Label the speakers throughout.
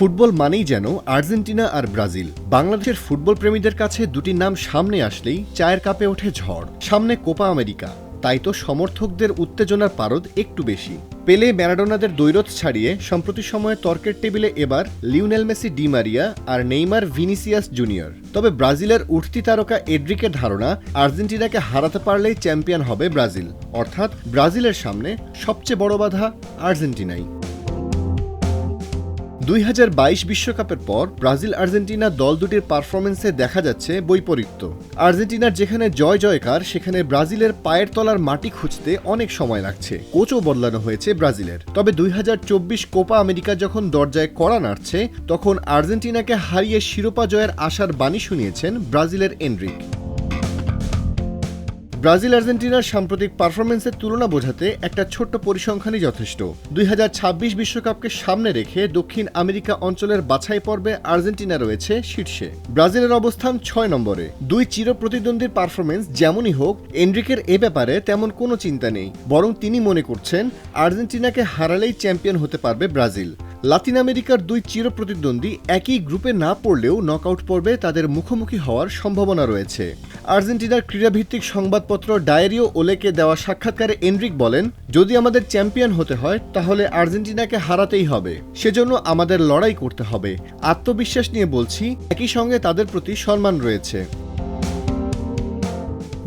Speaker 1: Football মানেই যেন Argentina আর ব্রাজিল। বাংলাদেশের ফুটবল প্রেমীদের কাছে দুটি নাম সামনে আসলেই চায়ের কাপে ওঠে ঝড়, সামনে কোপা আমেরিকা। তাই তো সমর্থকদের উত্তেজনার পারদ একটু বেশি। পেলে, ম্যারাডোনাদের দৈরথ ছাড়িয়ে সম্প্রতি সময়ে তর্কের টেবিলে এবার লিওনেল মেসি, ডি মারিয়া আর নেইমার ভিনিসিয়াস জুনিয়র। তবে ব্রাজিলের উঠতি তারকা এড্রিকের ধারণা, আর্জেন্টিনাকে হারাতে পারলেই চ্যাম্পিয়ন হবে ব্রাজিল। অর্থাৎ ব্রাজিলের সামনে সবচেয়ে বড় বাধা আর্জেন্টিনাই। দুই বিশ্বকাপের পর ব্রাজিল আর্জেন্টিনা দল দুটির পারফরমেন্সে দেখা যাচ্ছে বৈপরীত্য। আর্জেন্টিনার যেখানে জয় জয়কার, সেখানে ব্রাজিলের পায়ের তলার মাটি খুঁজতে অনেক সময় লাগছে। কোচও বদলানো হয়েছে ব্রাজিলের। তবে দুই হাজার চব্বিশ কোপা আমেরিকা যখন দরজায় কড়া নাড়ছে, তখন আর্জেন্টিনাকে হারিয়ে শিরোপা জয়ের আশার বাণী শুনিয়েছেন ব্রাজিলের এনরিক। ব্রাজিল আর্জেন্টিনার সাম্প্রতিক পারফরমেন্সের তুলনা বোঝাতে একটা ছোট্ট পরিসংখ্যানই যথেষ্ট। দুই বিশ্বকাপকে সামনে রেখে দক্ষিণ আমেরিকা অঞ্চলের বাছাই পর্বে আর্জেন্টিনা রয়েছে শীর্ষে। ব্রাজিলের অবস্থান ছয় নম্বরে। দুই চির প্রতিদ্বন্দ্বীর পারফরমেন্স যেমনই হোক, এনরিকের এ ব্যাপারে তেমন কোনো চিন্তা নেই। বরং তিনি মনে করছেন, আর্জেন্টিনাকে হারালেই চ্যাম্পিয়ন হতে পারবে ব্রাজিল। লাতিন আমেরিকার দুই চির প্রতিদ্বন্দ্বী একই গ্রুপে না পড়লেও নকআউট পর্বে তাদের মুখোমুখি হওয়ার সম্ভাবনা রয়েছে। আর্জেন্টিনার ক্রীড়াভিত্তিক সংবাদপত্র ডায়েরিও ওলেকে দেওয়া সাক্ষাৎকারে এনরিক বলেন, যদি আমাদের চ্যাম্পিয়ন হতে হয়, তাহলে আর্জেন্টিনাকে হারাতেই হবে। সেজন্য আমাদের লড়াই করতে হবে। আত্মবিশ্বাস নিয়ে বলছি, একই সঙ্গে তাদের প্রতি সম্মান রয়েছে।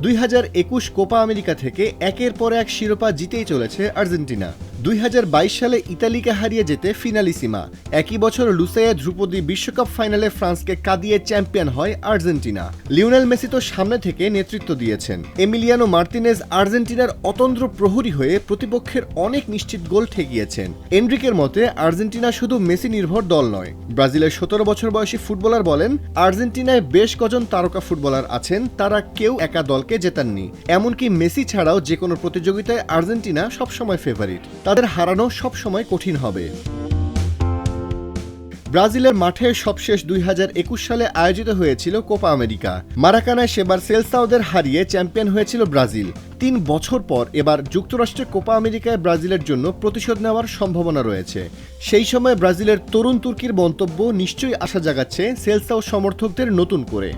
Speaker 1: দুই হাজার একুশ কোপা আমেরিকা থেকে একের পর এক শিরোপা জিতেই চলেছে আর্জেন্টিনা। দুই হাজার বাইশ সালে ইতালিকে হারিয়ে যেতে ফিনালিসিমা। একই বছর লুসাইয়া ধ্রুপদী বিশ্বকাপ ফাইনালে ফ্রান্সকে কাঁদিয়ে চ্যাম্পিয়ন হয় আর্জেন্টিনা। লিওনেল মেসি তো সামনে থেকে নেতৃত্ব দিয়েছেন। এমিলিয়ানো মার্তিনেজ আর্জেন্টিনার অতন্দ্র প্রহরী হয়ে প্রতিপক্ষের অনেক নিশ্চিত গোল ঠেকিয়েছেন। এনরিকের মতে, আর্জেন্টিনা শুধু মেসি নির্ভর দল নয়। ব্রাজিলের সতেরো বছর বয়সী ফুটবলার বলেন, আর্জেন্টিনায় বেশ কজন তারকা ফুটবলার আছেন, তারা কেউ একা দলকে জেতাননি। এমনকি মেসি ছাড়াও যে কোনো প্রতিযোগিতায় আর্জেন্টিনা সবসময় ফেভারিট তাদের হারানো সবসময় কঠিন হবে। ব্রাজিলের মাঠে সবশেষ দুই হাজার একুশ সালে আয়োজিত হয়েছিল কোপা আমেরিকা। মারাকানায় সেবার সেলসাওদের হারিয়ে চ্যাম্পিয়ন হয়েছিল ব্রাজিল। তিন বছর পর এবার যুক্তরাষ্ট্রের কোপা আমেরিকায় ব্রাজিলের জন্য প্রতিশোধ নেওয়ার সম্ভাবনা রয়েছে। সেই সময় ব্রাজিলের তরুণ তুর্কির মন্তব্য নিশ্চয়ই আশা জাগাচ্ছে সেলসাও সমর্থকদের নতুন করে।